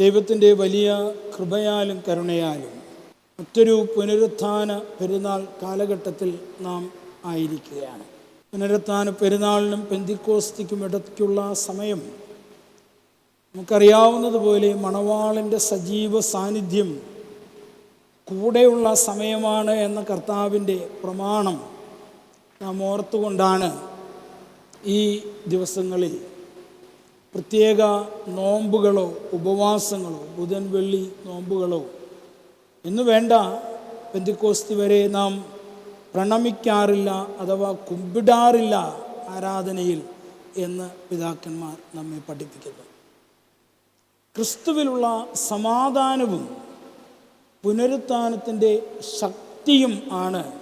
ദൈവത്തിന്റെ വലിയ കൃപയാലും കരുണയാലും മറ്റൊരു പുനരുത്ഥാന പെരുന്നാൾ കാലഘട്ടത്തിൽ നാം ആയിരിക്കുകയാണ്. പുനരുത്ഥാന പെരുന്നാളിനും പെന്തിക്കോസ്തിക്കും ഇടയ്ക്കുള്ള സമയം നമുക്കറിയാവുന്നതുപോലെ മണവാളിന്റെ സജീവ സാന്നിധ്യം കൂടെയുള്ള സമയമാണ് എന്ന കർത്താവിന്റെ പ്രമാണം നാം ഓർത്തുകൊണ്ടാണ് ഈ ദിവസങ്ങളിൽ പ്രത്യേക നോമ്പുകളോ ഉപവാസങ്ങളോ ബുധൻ വെള്ളി നോമ്പുകളോ. എന്നു വേണ്ട പെന്തിക്കോസ്തി വരെ നാം പ്രണമിക്കാറില്ല അഥവാ കുമ്പിടാറില്ല ആരാധനയിൽ എന്ന് പിതാക്കന്മാർ നമ്മെ പഠിപ്പിക്കുന്നു. ക്രിസ്തുവിലുള്ള സമാധാനവും പുനരുത്ഥാനത്തിന്റെ ശക്തിയും ആണ്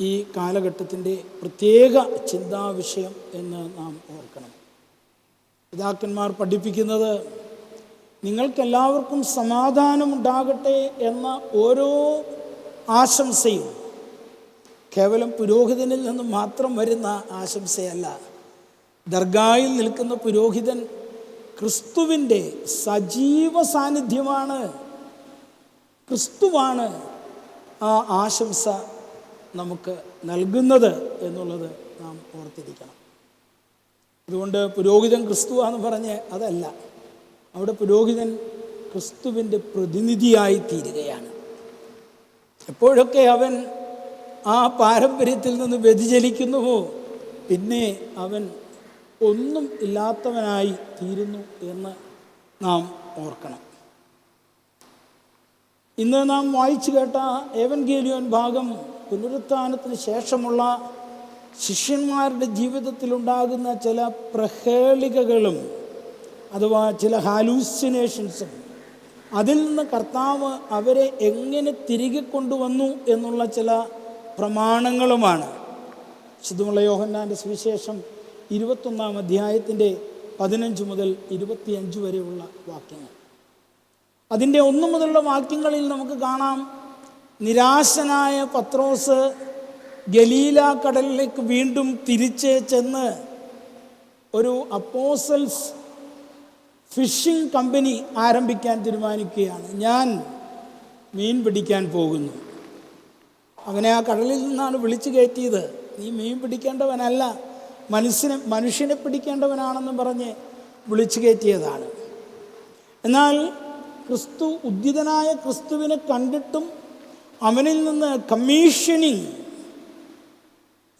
ഈ കാലഘട്ടത്തിന്റെ പ്രത്യേക ചിന്താവിഷയം എന്ന് നാം ഓർക്കണം. പിതാക്കന്മാർ പഠിപ്പിക്കുന്നത് നിങ്ങൾക്കെല്ലാവർക്കും സമാധാനമുണ്ടാകട്ടെ എന്ന ഓരോ ആശംസയും കേവലം പുരോഹിതനിൽ നിന്ന് മാത്രം വരുന്ന ആശംസയല്ല. ദർഗായിൽ നിൽക്കുന്ന പുരോഹിതൻ ക്രിസ്തുവിന്റെ സജീവ സാന്നിധ്യമാണ്. ക്രിസ്തുവാണ് ആ ആശംസ നമുക്ക് നൽകുന്നത് എന്നുള്ളത് നാം ഓർത്തിരിക്കണം. അതുകൊണ്ട് പുരോഹിതൻ ക്രിസ്തു എന്ന് പറഞ്ഞ് അതല്ല. അവിടെ പുരോഹിതൻ ക്രിസ്തുവിന്റെ പ്രതിനിധിയായി തീരുകയാണ്. എപ്പോഴൊക്കെ അവൻ ആ പാരമ്പര്യത്തിൽ നിന്ന് വ്യതിചലിക്കുന്നുവോ പിന്നെ അവൻ ഒന്നും ഇല്ലാത്തവനായി തീരുന്നു എന്ന് നാം ഓർക്കണം. ഇന്ന് നാം വായിച്ചു കേട്ട ഏവൻ ഗേലിയോൻ ഭാഗം പുനരുത്ഥാനത്തിന് ശേഷമുള്ള ശിഷ്യന്മാരുടെ ജീവിതത്തിലുണ്ടാകുന്ന ചില പ്രഹേളികകളും അഥവാ ചില ഹാലൂസിനേഷൻസും അതിൽ നിന്ന് കർത്താവ് അവരെ എങ്ങനെ തിരികെ കൊണ്ടുവന്നു എന്നുള്ള ചില പ്രമാണങ്ങളുമാണ്. ശുദ്ധമുള്ള യോഹന്നാന്റെ സുവിശേഷം ഇരുപത്തൊന്നാം അധ്യായത്തിന്റെ പതിനഞ്ച് മുതൽ ഇരുപത്തിയഞ്ച് വരെയുള്ള വാക്യങ്ങൾ. അതിന്റെ ഒന്നു മുതലുള്ള വാക്യങ്ങളിൽ നമുക്ക് കാണാം നിരാശനായ പത്രോസ് ഗലീല കടലിലേക്ക് വീണ്ടും തിരിച്ച് ചെന്ന് ഒരു അപ്പോസൽസ് ഫിഷിംഗ് കമ്പനി ആരംഭിക്കാൻ തീരുമാനിക്കുകയാണ്. ഞാൻ മീൻ പിടിക്കാൻ പോകുന്നു. അങ്ങനെ ആ കടലിൽ നിന്നാണ് വിളിച്ചു കയറ്റിയത്. നീ മീൻ പിടിക്കേണ്ടവനല്ല മനുഷ്യനെ മനുഷ്യനെ പിടിക്കേണ്ടവനാണെന്ന് പറഞ്ഞ് വിളിച്ചു കയറ്റിയതാണ്. എന്നാൽ ക്രിസ്തു ഉദ്ധിതനായ ക്രിസ്തുവിനെ കണ്ടിട്ടും അവനിൽ നിന്ന് കമ്മീഷനിങ്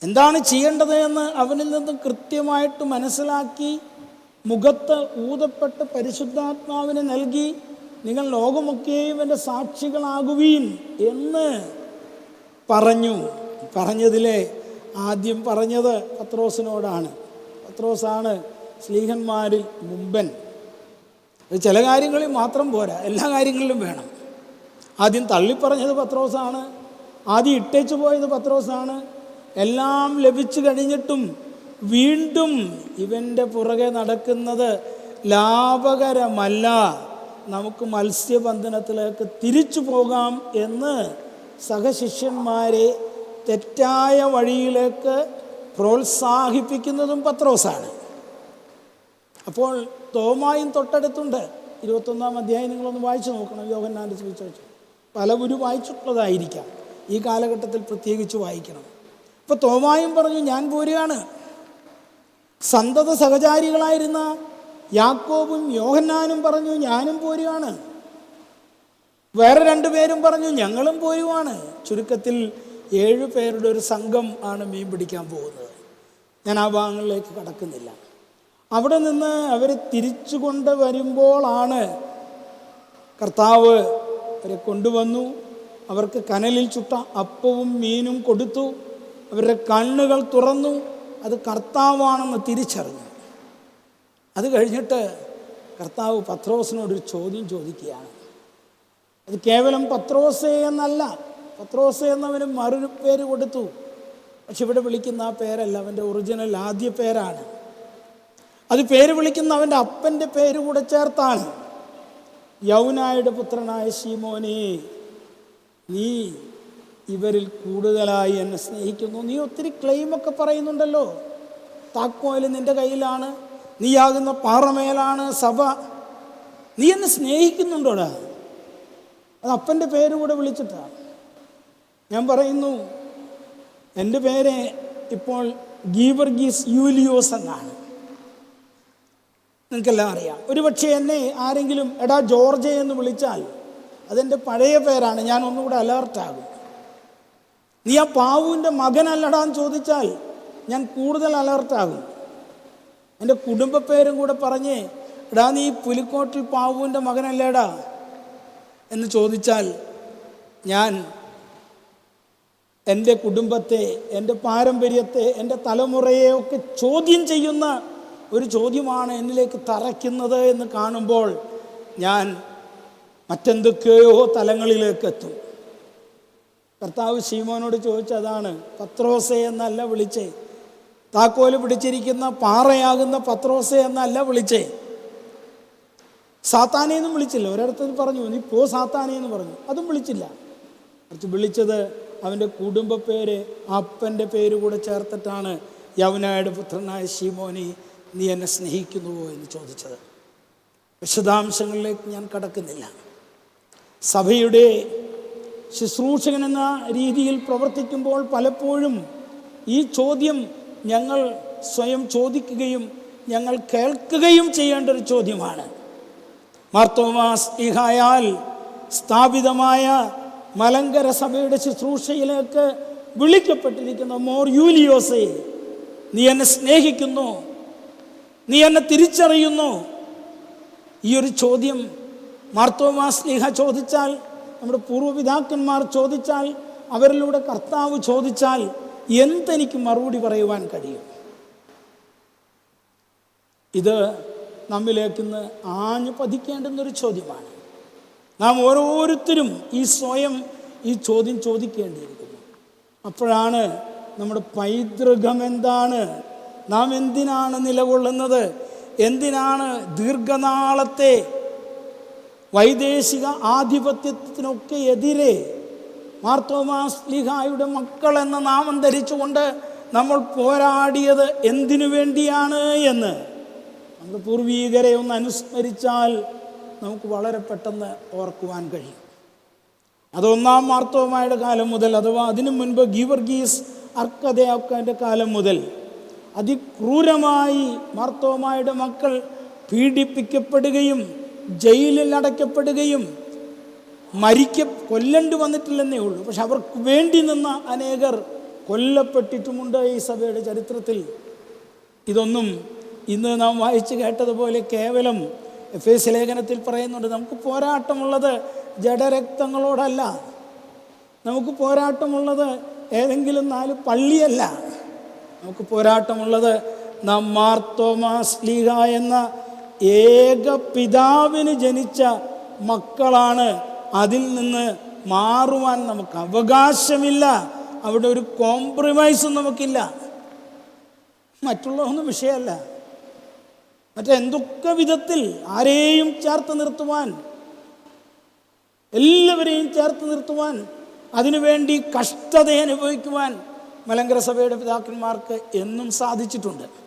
എന്താണ് ചെയ്യേണ്ടത് എന്ന് അവനിൽ നിന്ന് കൃത്യമായിട്ട് മനസ്സിലാക്കി മുഖത്ത് ഊതപ്പെട്ട് പരിശുദ്ധാത്മാവിനെ നൽകി നിങ്ങൾ ലോകമൊക്കെയും എന്റെ സാക്ഷികളാകുവീൻ എന്ന് പറഞ്ഞു. പറഞ്ഞതിലെ ആദ്യം പറഞ്ഞത് പത്രോസിനോടാണ്. പത്രോസാണ് സ്ലീഹന്മാരിൽ മുമ്പൻ. ചില കാര്യങ്ങളിൽ മാത്രം പോരാ എല്ലാ കാര്യങ്ങളിലും വേണം. ആദ്യം തള്ളിപ്പറഞ്ഞത് പത്രോസാണ് ആദ്യം ഇട്ടേച്ചു പോയത് പത്രോസാണ് എല്ലാം ലഭിച്ചു കഴിഞ്ഞിട്ടും വീണ്ടും ഇവന്റെ പുറകെ നടക്കുന്നത് ലാഭകരമല്ല. നമുക്ക് മത്സ്യബന്ധനത്തിലേക്ക് തിരിച്ചു പോകാം എന്ന് സഹശിഷ്യന്മാരെ തെറ്റായ വഴിയിലേക്ക് പ്രോത്സാഹിപ്പിക്കുന്നതും പത്രോസാണ്. അപ്പോൾ തോമായും തൊട്ടടുത്തുണ്ട്. ഇരുപത്തൊന്നാം അധ്യായം നിങ്ങളൊന്ന് വായിച്ചു നോക്കണം. യോഗന്നാന്റെ ചോദിച്ചു പല ഗുരു വായിച്ചിട്ടുള്ളതായിരിക്കാം. ഈ കാലഘട്ടത്തിൽ പ്രത്യേകിച്ച് വായിക്കണം. അപ്പോൾ തോമായും പറഞ്ഞു ഞാൻ പോരുകയാണ്. സന്തത സഹചാരികളായിരുന്ന യാക്കോബും യോഹന്നാനും പറഞ്ഞു ഞാനും പോരുകയാണ്. വേറെ രണ്ടുപേരും പറഞ്ഞു ഞങ്ങളും പോരുവാണ്. ചുരുക്കത്തിൽ ഏഴു പേരുടെ ഒരു സംഘം ആണ് മീൻ പിടിക്കാൻ പോകുന്നത്. ഞാൻ ആ ഭാഗങ്ങളിലേക്ക് കടക്കുന്നില്ല. അവിടെ നിന്ന് അവർ തിരിച്ചു കൊണ്ട് വരുമ്പോളാണ് കർത്താവ് അവരെ കൊണ്ടുവന്നു. അവർക്ക് കനലിൽ ചുട്ട അപ്പവും മീനും കൊടുത്തു. അവരുടെ കണ്ണുകൾ തുറന്നു അത് കർത്താവാണെന്ന് തിരിച്ചറിഞ്ഞു. അത് കഴിഞ്ഞിട്ട് കർത്താവ് പത്രോസിനോടൊരു ചോദ്യം ചോദിക്കുകയാണ്. അത് കേവലം പത്രോസേ എന്നല്ല പത്രോസേ എന്നവന് മറൊരു പേര് കൊടുത്തു. പക്ഷെ ഇവിടെ വിളിക്കുന്ന ആ പേരല്ല അവന്റെ ഒറിജിനൽ ആദ്യ പേരാണ്. അത് പേര് വിളിക്കുന്ന അവന്റെ അപ്പന്റെ പേര് കൂടെ ചേർത്താണ്. യൗനായുടെ പുത്രനായ ശീമോനെ നീ ഇവരിൽ കൂടുതലായി എന്നെ സ്നേഹിക്കുന്നു. നീ ഒത്തിരി ക്ലെയിമൊക്കെ പറയുന്നുണ്ടല്ലോ. താക്കോയിൽ നിന്റെ കയ്യിലാണ്. നീയാകുന്ന പാറമേലാണ് സഭ. നീ എന്നെ സ്നേഹിക്കുന്നുണ്ടോടാ? അത് അപ്പന്റെ പേര് കൂടെ വിളിച്ചിട്ടാണ് ഞാൻ പറയുന്നു എന്റെ പേര് ഇപ്പോൾ ഗീവർഗീസ് യൂലിയോസ് എന്നാണ്. നിങ്ങൾക്കെല്ലാം അറിയാം. ഒരുപക്ഷെ എന്നെ ആരെങ്കിലും എടാ ജോർജ് എന്ന് വിളിച്ചാൽ അതെന്റെ പഴയ പേരാണ്. ഞാൻ ഒന്നുകൂടെ അലേർട്ടാകും. നീ ആ പാവുവിന്റെ മകനല്ലടാന്ന് ചോദിച്ചാൽ ഞാൻ കൂടുതൽ അലേർട്ടാകും. എന്റെ കുടുംബ പേരും കൂടെ പറഞ്ഞ് എടാ നീ പുലിക്കോട്ടിൽ പാവുവിന്റെ മകനല്ലേടാ എന്ന് ചോദിച്ചാൽ ഞാൻ എന്റെ കുടുംബത്തെ എന്റെ പാരമ്പര്യത്തെ എന്റെ തലമുറയെ ഒക്കെ ചോദ്യം ചെയ്യുന്ന ഒരു ചോദ്യമാണ് എന്നിലേക്ക് തറയ്ക്കുന്നത് എന്ന് കാണുമ്പോൾ ഞാൻ മറ്റെന്തൊക്കെയോ തലങ്ങളിലേക്ക് എത്തും. കർത്താവ് ശീമോനോട് ചോദിച്ചതാണ് പത്രോസെ എന്നല്ല വിളിച്ചേ? താക്കോൽ പിടിച്ചിരിക്കുന്ന പാറയാകുന്ന പത്രോസെ എന്നല്ല വിളിച്ചേ? സാത്താനെന്നും വിളിച്ചില്ല. ഒരിടത്ത് പറഞ്ഞു നീ പോ സാത്താനെന്ന് പറഞ്ഞു. അതും വിളിച്ചില്ല. കുറച്ച് വിളിച്ചത് അവന്റെ കുടുംബ പേര് അപ്പന്റെ പേര് കൂടെ ചേർത്തിട്ടാണ് യവനായുടെ പുത്രനായ ശീമോനി നീ എന്നെ സ്നേഹിക്കുന്നുവോ എന്ന് ചോദിച്ചത്. വിശദാംശങ്ങളിലേക്ക് ഞാൻ കടക്കുന്നില്ല. സഭയുടെ ശുശ്രൂഷകൻ എന്ന രീതിയിൽ പ്രവർത്തിക്കുമ്പോൾ പലപ്പോഴും ഈ ചോദ്യം ഞങ്ങൾ സ്വയം ചോദിക്കുകയും ഞങ്ങൾ കേൾക്കുകയും ചെയ്യേണ്ട ഒരു ചോദ്യമാണ്. മാർത്തോമാസ് ഇഹായാൽ സ്ഥാപിതമായ മലങ്കര സഭയുടെ ശുശ്രൂഷയിലേക്ക് വിളിക്കപ്പെട്ടിരിക്കുന്ന മോർ യൂലിയോസെ നീ എന്നെ സ്നേഹിക്കുന്നു നീ എന്നെ തിരിച്ചറിയുന്നു. ഈ ഒരു ചോദ്യം മാർത്തോമാ സ്നേഹ ചോദിച്ചാൽ നമ്മുടെ പൂർവപിതാക്കന്മാർ ചോദിച്ചാൽ അവരിലൂടെ കർത്താവ് ചോദിച്ചാൽ എന്തെനിക്ക് മറുപടി പറയുവാൻ കഴിയും? ഇത് നമ്മിലേക്ക് ഇന്ന് ആഞ്ഞു പതിക്കേണ്ടുന്നൊരു ചോദ്യമാണ്. നാം ഓരോരുത്തരും ഈ സ്വയം ഈ ചോദ്യം ചോദിക്കേണ്ടിയിരിക്കുന്നു. അപ്പോഴാണ് നമ്മുടെ പൈതൃകം എന്താണ്? നാം എന്തിനാണ് നിലകൊള്ളുന്നത്? എന്തിനാണ് ദീർഘനാളത്തെ വൈദേശിക ആധിപത്യത്തിനൊക്കെ എതിരെ മാർത്തോമാസ് ലിഹായുടെ മക്കൾ എന്ന നാമം ധരിച്ചുകൊണ്ട് നമ്മൾ പോരാടിയത് എന്തിനു വേണ്ടിയാണ് എന്ന് നമ്മുടെ പൂർവീകരെ ഒന്ന് അനുസ്മരിച്ചാൽ നമുക്ക് വളരെ പെട്ടെന്ന് ഓർക്കുവാൻ കഴിയും. അതൊന്നാം മാർത്തോമായുടെ കാലം മുതൽ അഥവാ അതിനു മുൻപ് ഗീവർഗീസ് അർക്കതയാക്കാന്റെ കാലം മുതൽ അതിക്രൂരമായി മാർത്തോമായുടെ മക്കൾ പീഡിപ്പിക്കപ്പെടുകയും ജയിലിൽ അടയ്ക്കപ്പെടുകയും മരിക്ക കൊല്ലേണ്ടി വന്നിട്ടില്ലെന്നേ ഉള്ളൂ. പക്ഷെ അവർക്ക് വേണ്ടി നിന്ന അനേകർ കൊല്ലപ്പെട്ടിട്ടുമുണ്ട് ഈ സഭയുടെ ചരിത്രത്തിൽ. ഇതൊന്നും ഇന്ന് നാം വായിച്ചു കേട്ടതുപോലെ കേവലം എഫ് എസ് ലേഖനത്തിൽ പറയുന്നുണ്ട്. നമുക്ക് പോരാട്ടമുള്ളത് ജഡരക്തങ്ങളോടല്ല. നമുക്ക് പോരാട്ടമുള്ളത് ഏതെങ്കിലും നാല് പള്ളിയല്ല. നമുക്ക് പോരാട്ടമുള്ളത് നാം മാർത്തോമാസ് ലീഗ എന്ന ഏക പിതാവിന് ജനിച്ച മക്കളാണ് അതിൽ നിന്ന് മാറുവാൻ നമുക്ക് അവകാശമില്ല. അവിടെ ഒരു കോംപ്രമൈസും നമുക്കില്ല. മറ്റുള്ളതൊന്നും വിഷയമല്ല. മറ്റെന്തൊക്കെ വിധത്തിൽ ആരെയും ചേർത്ത് നിർത്തുവാൻ എല്ലാവരെയും ചേർത്ത് നിർത്തുവാൻ അതിനുവേണ്ടി കഷ്ടത അനുഭവിക്കുവാൻ മലങ്കര സഭയുടെ പിതാക്കന്മാർക്ക് എന്നും സാധിച്ചിട്ടുണ്ട്.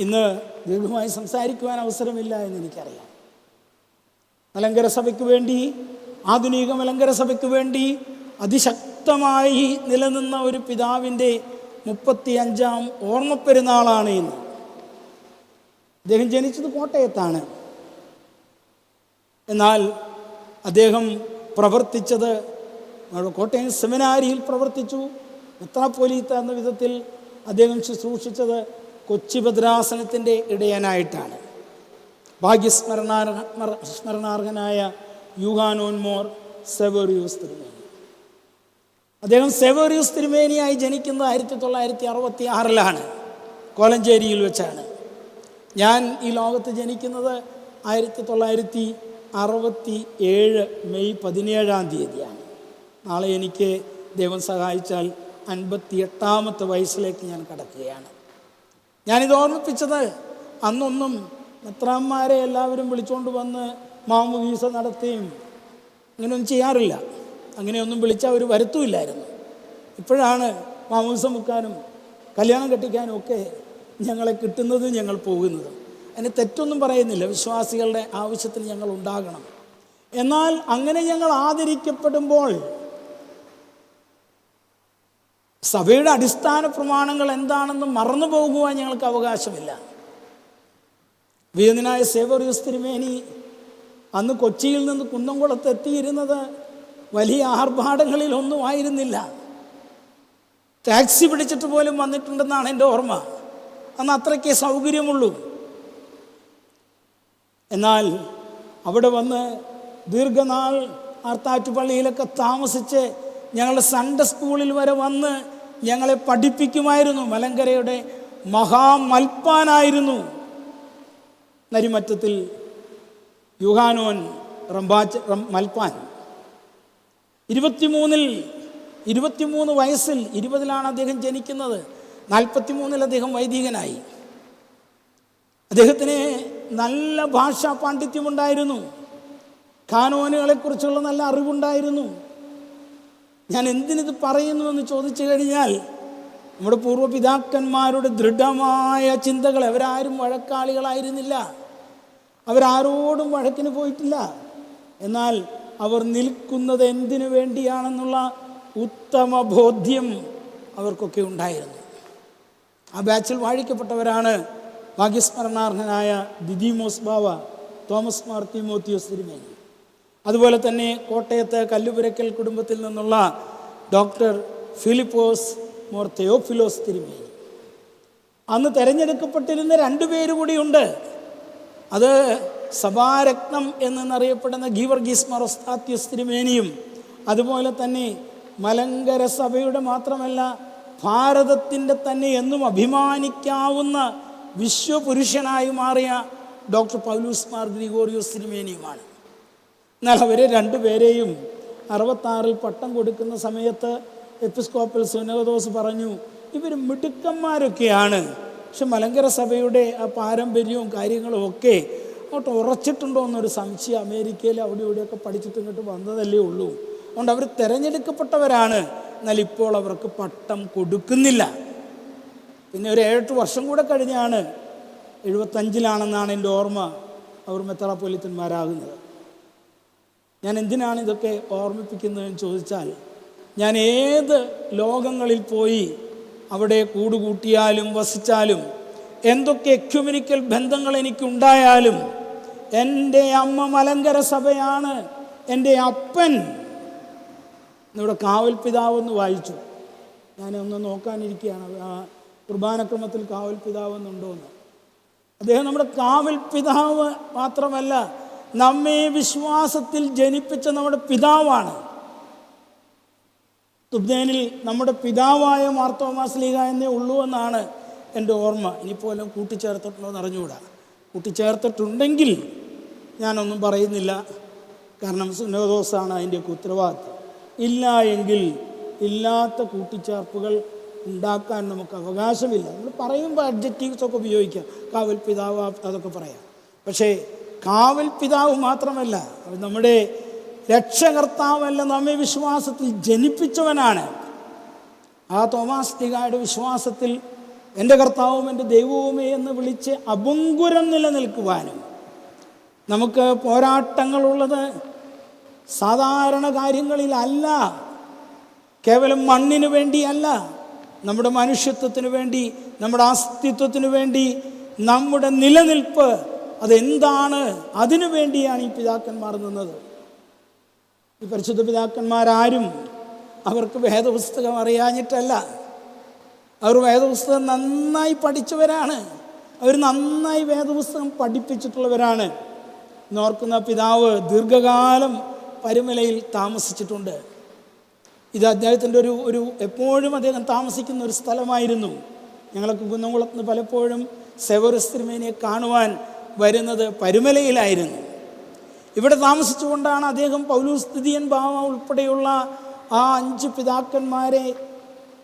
ഇന്ന് ദീർഘമായി സംസാരിക്കുവാൻ അവസരമില്ല എന്ന് എനിക്കറിയാം. മലങ്കര സഭയ്ക്ക് വേണ്ടി ആധുനിക മലങ്കര സഭയ്ക്ക് വേണ്ടി അതിശക്തമായി നിലനിന്ന ഒരു പിതാവിന്റെ മുപ്പത്തി അഞ്ചാം ഓർമ്മപ്പെരുന്നാളാണ് ഇന്ന്. അദ്ദേഹം ജനിച്ചത് കോട്ടയത്താണ്. എന്നാൽ അദ്ദേഹം പ്രവർത്തിച്ചത് കോട്ടയം സെമിനാരിയിൽ പ്രവർത്തിച്ചു. മെത്രാപ്പൊലീത്ത എന്ന വിധത്തിൽ അദ്ദേഹം ശുശ്രൂഷിച്ചത് കൊച്ചി ഭദ്രാസനത്തിന്റെ ഇടയനായിട്ടാണ് ഭാഗ്യസ്മരണാർഹ സ്മരണാർഹനായ യുഹാനോൻമോർ സെവറിയൂസ് തിരുമേനി. അദ്ദേഹം സെവറിയൂസ് തിരുമേനിയായി ജനിക്കുന്നത് ആയിരത്തി തൊള്ളായിരത്തി അറുപത്തി ആറിലാണ് കോലഞ്ചേരിയിൽ വെച്ചാണ്. ഞാൻ ഈ ലോകത്ത് ജനിക്കുന്നത് ആയിരത്തി തൊള്ളായിരത്തി അറുപത്തി ഏഴ് മെയ് പതിനേഴാം തീയതിയാണ്. നാളെ എനിക്ക് ദൈവം സഹായിച്ചാൽ അൻപത്തി എട്ടാമത്തെ വയസ്സിലേക്ക് ഞാൻ കടക്കുകയാണ്. ഞാനിത് ഓർമ്മിപ്പിച്ചത് അന്നൊന്നും മെത്രാന്മാരെ എല്ലാവരും വിളിച്ചുകൊണ്ട് വന്ന് മാമുവീസ നടത്തിയും അങ്ങനെയൊന്നും ചെയ്യാറില്ല. അങ്ങനെയൊന്നും വിളിച്ചാൽ അവർ വരുത്തുമില്ലായിരുന്നു ഇപ്പോഴാണ് മാമൂസ മുക്കാനും കല്യാണം കെട്ടിക്കാനും ഒക്കെ ഞങ്ങളെ കിട്ടുന്നതും ഞങ്ങൾ പോകുന്നതും. അതിന് തെറ്റൊന്നും പറയുന്നില്ല. വിശ്വാസികളുടെ ആവശ്യത്തിൽ ഞങ്ങൾ ഉണ്ടാകണം. എന്നാൽ അങ്ങനെ ഞങ്ങൾ ആദരിക്കപ്പെടുമ്പോൾ സഭയുടെ അടിസ്ഥാന പ്രമാണങ്ങൾ എന്താണെന്ന് മറന്നു പോകുവാൻ ഞങ്ങൾക്ക് അവകാശമില്ല. സേവർ സേവറിയസ് തിരുമേനി അന്ന് കൊച്ചിയിൽ നിന്ന് കുന്നംകുളത്ത് എത്തിയിരുന്നത് വലിയ ആർഭാടങ്ങളിൽ ഒന്നും ആയിരുന്നില്ല. ടാക്സി പിടിച്ചിട്ട് പോലും വന്നിട്ടുണ്ടെന്നാണ് എന്റെ ഓർമ്മ. അന്ന് അത്രയ്ക്കേ സൗകര്യമുള്ളൂ. എന്നാൽ അവിടെ വന്ന് ദീർഘനാൾ ആർത്താറ്റുപള്ളിയിലൊക്കെ താമസിച്ച് ഞങ്ങളുടെ സൺഡേ സ്കൂളിൽ വരെ വന്ന് ഞങ്ങളെ പഠിപ്പിക്കുമായിരുന്നു. മലങ്കരയുടെ മഹാമൽപ്പാനായിരുന്നു. നരിമറ്റത്തിൽ യുഹാനോൻ റംബാച്ച് മൽപ്പാൻ. ഇരുപത്തിമൂന്നിൽ ഇരുപത്തിമൂന്ന് വയസ്സിൽ ഇരുപതിലാണ് അദ്ദേഹം ജനിക്കുന്നത്. നാൽപ്പത്തിമൂന്നിൽ അദ്ദേഹം വൈദികനായി. അദ്ദേഹത്തിന് നല്ല ഭാഷാ പാണ്ഡിത്യമുണ്ടായിരുന്നു. കാനോനുകളെക്കുറിച്ചുള്ള നല്ല അറിവുണ്ടായിരുന്നു. ഞാൻ എന്തിനിത് പറയുന്നു എന്ന് ചോദിച്ചു കഴിഞ്ഞാൽ നമ്മുടെ പൂർവപിതാക്കന്മാരുടെ ദൃഢമായ ചിന്തകൾ അവരാരും വഴക്കാളികളായിരുന്നില്ല. അവരാരോടും വഴക്കിന് പോയിട്ടില്ല. എന്നാൽ അവർ നിൽക്കുന്നത് എന്തിനു വേണ്ടിയാണെന്നുള്ള ഉത്തമ ബോധ്യം അവർക്കൊക്കെ ഉണ്ടായിരുന്നു. ആ ബാച്ചിൽ വാഴിക്കപ്പെട്ടവരാണ് ഭാഗ്യസ്മരണാർഹനായ ദിദിമോസ് ബാവ തോമസ് മാർ തിമോത്തിയോസ് തിരുമേനി. അതുപോലെ തന്നെ കോട്ടയത്ത് കല്ലുപുരക്കൽ കുടുംബത്തിൽ നിന്നുള്ള ഡോക്ടർ ഫിലിപ്പോസ് മോർ തെയോഫിലോസ് തിരുമേനി. അന്ന് തിരഞ്ഞെടുക്കപ്പെട്ടിരുന്ന രണ്ടുപേര് കൂടിയുണ്ട് അത് സഭാരത്നം എന്നറിയപ്പെടുന്ന ഗീവർഗീസ് മറോസ്താത്യസ് തിരുമേനിയും അതുപോലെ തന്നെ മലങ്കര സഭയുടെ മാത്രമല്ല ഭാരതത്തിന്റെ തന്നെ എന്നും അഭിമാനിക്കാവുന്ന വിശ്വപുരുഷനായി മാറിയ ഡോക്ടർ പൗലൂസ് മാർ ഗ്രിഗോറിയോസ് തിരുമേനിയുമാണ്. എന്നാൽ അവരെ രണ്ടുപേരെയും അറുപത്താറിൽ പട്ടം കൊടുക്കുന്ന സമയത്ത് എപ്പിസ്കോപ്പൽ സുനകദോസ് പറഞ്ഞു ഇവർ മിടുക്കന്മാരൊക്കെയാണ്. പക്ഷെ മലങ്കര സഭയുടെ ആ പാരമ്പര്യവും കാര്യങ്ങളും ഒക്കെ അങ്ങോട്ട് ഉറച്ചിട്ടുണ്ടോ എന്നൊരു സംശയം അമേരിക്കയിൽ അവിടെ ഇവിടെയൊക്കെ പഠിച്ചിട്ട് ഇങ്ങോട്ട് വന്നതല്ലേ ഉള്ളൂ. അതുകൊണ്ട് അവർ തിരഞ്ഞെടുക്കപ്പെട്ടവരാണ്. എന്നാൽ ഇപ്പോൾ അവർക്ക് പട്ടം കൊടുക്കുന്നില്ല. പിന്നെ ഒരു ഏഴെട്ട് വർഷം കൂടെ കഴിഞ്ഞാണ് എഴുപത്തഞ്ചിലാണെന്നാണ് എന്റെ ഓർമ്മ. അവർ മെത്രാപ്പൊലിത്തന്മാരാകുന്നത്. ഞാൻ എന്തിനാണ് ഇതൊക്കെ ഓർമ്മിപ്പിക്കുന്നതെന്ന് ചോദിച്ചാൽ ഞാൻ ഏത് ലോകങ്ങളിൽ പോയി അവിടെ കൂടുകൂട്ടിയാലും വസിച്ചാലും എന്തൊക്കെ എക്യുമിനിക്കൽ ബന്ധങ്ങൾ എനിക്കുണ്ടായാലും എന്റെ അമ്മ മലങ്കര സഭയാണ് എന്റെ അപ്പൻ. ഇവിടെ കാവൽ പിതാവന്ന് വായിച്ചു. ഞാൻ ഒന്ന് നോക്കാനിരിക്കുകയാണ് കുർബാനക്രമത്തിൽ കാവൽ പിതാവ് എന്നുണ്ടോ എന്ന് അദ്ദേഹം നമ്മുടെ കാവൽ പിതാവ് മാത്രമല്ല നമ്മെ വിശ്വാസത്തിൽ ജനിപ്പിച്ച നമ്മുടെ പിതാവാണ്. തുബ്ദേനിൽ നമ്മുടെ പിതാവായ മാർത്തോമാസ്ലീഗ എന്നേ ഉള്ളൂ എന്നാണ് എന്റെ ഓർമ്മ. ഇനിയിപ്പോലും കൂട്ടിച്ചേർത്തിട്ടുണ്ടോ എന്ന് അറിഞ്ഞുകൂടാ. കൂട്ടിച്ചേർത്തിട്ടുണ്ടെങ്കിൽ ഞാനൊന്നും പറയുന്നില്ല. കാരണം സുനോദോസാണ് അതിന്റെയൊക്കെ ഉത്തരവാദിത്വം. ഇല്ല എങ്കിൽ ഇല്ലാത്ത കൂട്ടിച്ചേർപ്പുകൾ ഉണ്ടാക്കാൻ നമുക്ക് അവകാശമില്ല. നമ്മൾ പറയുമ്പോൾ അഡ്ജക്റ്റീവ്സ് ഒക്കെ ഉപയോഗിക്കാം. കാവൽ പിതാവ് അതൊക്കെ പറയാം. പക്ഷേ കാവൽ പിതാവ് മാത്രമല്ല നമ്മുടെ രക്ഷകർത്താവല്ല നമ്മെ വിശ്വാസത്തിൽ ജനിപ്പിച്ചവനാണ്. ആ തോമാസ് തികായുടെ വിശ്വാസത്തിൽ എന്റെ കർത്താവും എന്റെ ദൈവവുമേ എന്ന് വിളിച്ച് അപങ്കുരം നിലനിൽക്കുവാനും നമുക്ക് പോരാട്ടങ്ങളുള്ളത് സാധാരണ കാര്യങ്ങളിലല്ല കേവലം മണ്ണിനു വേണ്ടിയല്ല നമ്മുടെ മനുഷ്യത്വത്തിന് വേണ്ടി നമ്മുടെ അസ്തിത്വത്തിന് വേണ്ടി നമ്മുടെ നിലനിൽപ്പ് അതെന്താണ്? അതിനു വേണ്ടിയാണ് ഈ പിതാക്കന്മാർ നിന്നത്. ഈ പരിശുദ്ധ പിതാക്കന്മാരാരും അവർക്ക് വേദപുസ്തകം അറിയാഞ്ഞിട്ടല്ല. അവർ വേദപുസ്തകം നന്നായി പഠിച്ചവരാണ്. അവർ നന്നായി വേദപുസ്തകം പഠിപ്പിച്ചിട്ടുള്ളവരാണ്. നോർക്കുന്ന പിതാവ് ദീർഘകാലം പരുമലയിൽ താമസിച്ചിട്ടുണ്ട്. ഇത് അദ്ദേഹത്തിന്റെ ഒരു ഒരു എപ്പോഴും അദ്ദേഹം താമസിക്കുന്ന ഒരു സ്ഥലമായിരുന്നു. ഞങ്ങളൊക്കെ കുന്നംകുളത്ത് നിന്ന് പലപ്പോഴും സെവറസ് തിരുമേനിയെ കാണുവാൻ വരുന്നത് പരുമലയിലായിരുന്നു. ഇവിടെ താമസിച്ചുകൊണ്ടാണ് അദ്ദേഹം പൗലൂസ്തുതിയൻ ബാവ ഉൾപ്പെടെയുള്ള ആ അഞ്ച് പിതാക്കന്മാരെ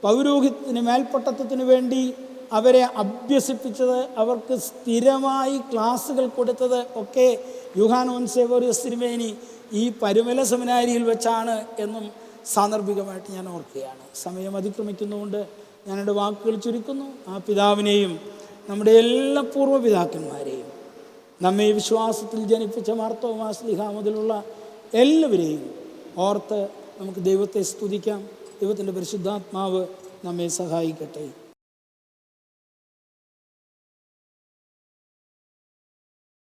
പൗരോഹിത്യത്തിന് മേൽപ്പട്ടത്വത്തിന് വേണ്ടി അവരെ അഭ്യസിപ്പിച്ചത് അവർക്ക് സ്ഥിരമായി ക്ലാസ്സുകൾ കൊടുത്തത് ഒക്കെ യുഹാനോൻ സേവോറിയസ് തിരുമേനി ഈ പരുമല സെമിനാരിയിൽ വെച്ചാണ് എന്നും സാന്ദർഭികമായിട്ട് ഞാൻ ഓർക്കുകയാണ്. സമയം അതിക്രമിക്കുന്നതുകൊണ്ട് ഞാനെന്റെ വാക്കുകൾ ചുരുക്കുന്നു. ആ പിതാവിനെയും നമ്മുടെ എല്ലാ പൂർവ പൂർവപിതാക്കന്മാരെയും നമ്മെ വിശ്വാസത്തിൽ ജനിപ്പിച്ച മാർത്തോമാ സ്ലിഹ മുതലുള്ള എല്ലാവരെയും ഓർത്ത് നമുക്ക് ദൈവത്തെ സ്തുതിക്കാം. ദൈവത്തിന്റെ പരിശുദ്ധാത്മാവ് നമ്മെ സഹായിക്കട്ടെ.